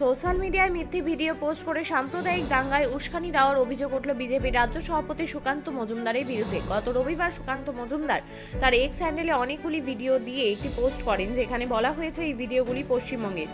Social মিডিয়ায় মিথ্যে video post করে সাম্প্রদায়িক দাঙ্গায় উস্কানি দেওয়ার অভিযোগ উঠল বিজেপি রাজ্য সভাপতি সুকান্ত মজুমদারের বিরুদ্ধে। গত রবিবার সুকান্ত মজুমদার তার এক্স হ্যান্ডেলে অনেকগুলি ভিডিও দিয়ে একটি পোস্ট করেন, যেখানে বলা হয়েছে এই ভিডিওগুলি পশ্চিমবঙ্গের।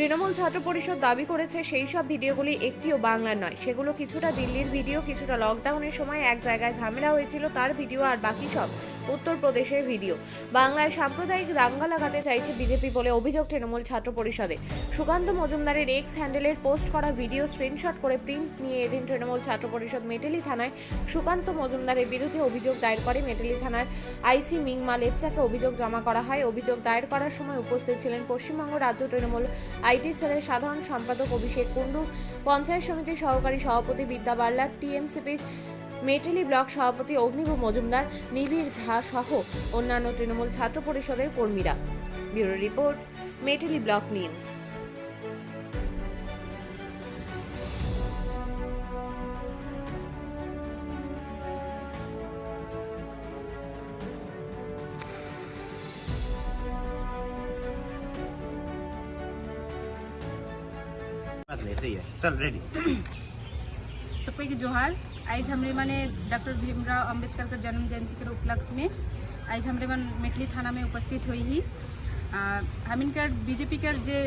তৃণমূল ছাত্র পরিষদ দাবি করেছে সেই সব ভিডিওগুলি একটিও বাংলার নয়। সেগুলো কিছুটা দিল্লির ভিডিও, কিছুটা লকডাউনের সময় এক জায়গায় ঝামেলা হয়েছিল, তার ভিডিও আর বাকি সব উত্তরপ্রদেশের ভিডিও। বাংলায় সাম্প্রদায়িক দাঙ্গা লাগাতে চাইছে বিজেপি বলে অভিযোগ তৃণমূল ছাত্র পরিষদে। সুকান্ত মজুমদারের এক্স হ্যান্ডেলের পোস্ট করা ভিডিও, স্ক্রিনশট করে প্রিন্ট নিয়ে এদিন তৃণমূল ছাত্র পরিষদ মেটেলি থানায় সুকান্ত মজুমদারের বিরুদ্ধে অভিযোগ দায়ের করে। মেটেলি থানার আইসি মিংমা লেপচাকে অভিযোগ জমা করা হয়। অভিযোগ দায়ের করার সময় উপস্থিত ছিলেন পশ্চিমবঙ্গ রাজ্য তৃণমূল আইটি সেলের সাধারণ সম্পাদক অভিষেক কুণ্ডু, পঞ্চায়েত সমিতির সহকারী সভাপতি বিদ্যা বার্লা টিএমসিপির মেটেলি ব্লক সভাপতি অগ্নিভ মজুমদার, নিবিড় ঝা সহ অন্যান্য তৃণমূল ছাত্র পরিষদের কর্মীরা। Bureau report, Meteli block news. सही सबको की जोहार। आज हमरे माने डॉक्टर भीमराव अंबेडकर के जन्म जयंती के उपलक्ष्य में आज हमरे मन मेटली थाना में उपस्थित हुई ही। हम इनकर बीजेपी कर जे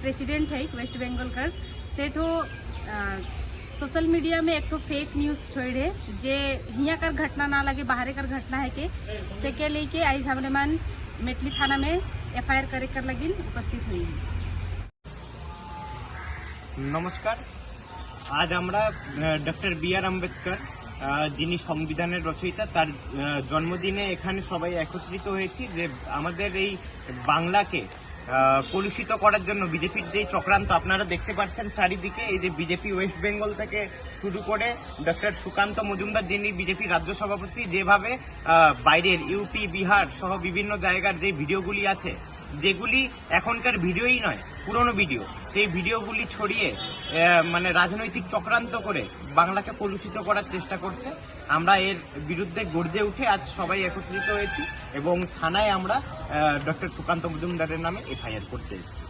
प्रेसिडेंट है, वेस्ट बंगाल कर से ठो सोशल मीडिया में एक ठो फेक न्यूज़ छोड़े जे हिया कर घटना ना लगे, बाहर कर घटना है के, से के लेके आज हमरे मन मेटली थाना में एफ़ आई आर करे कर लगिन उपस्थित हुई ही। নমস্কার। আজ আমরা ডক্টর বি আর আম্বেদকর যিনি সংবিধানের রচয়িতা, তার জন্মদিনে এখানে সবাই একত্রিত হয়েছি যে আমাদের এই বাংলাকে কলুষিত করার জন্য বিজেপির যে চক্রান্ত, আপনারা দেখতে পাচ্ছেন চারিদিকে, এই যে বিজেপি ওয়েস্ট বেঙ্গল থেকে শুরু করে ডক্টর সুকান্ত মজুমদার, যিনি বিজেপি রাজ্য সভাপতি, যেভাবে বাইরের ইউপি, বিহার সহ বিভিন্ন জায়গার যে ভিডিওগুলি আছে যেগুলি এখনকার ভিডিওই নয়, পুরনো ভিডিও। সেই ভিডিওগুলি ছড়িয়ে মানে রাজনৈতিক চক্রান্ত করে বাংলাকে কলুষিত করার চেষ্টা করছে। আমরা এর বিরুদ্ধে গর্জে উঠে আজ সবাই একত্রিত হয়েছি এবং থানায় আমরা ডক্টর সুকান্ত মজুমদারের নামে এফআইআর করতে এসেছি।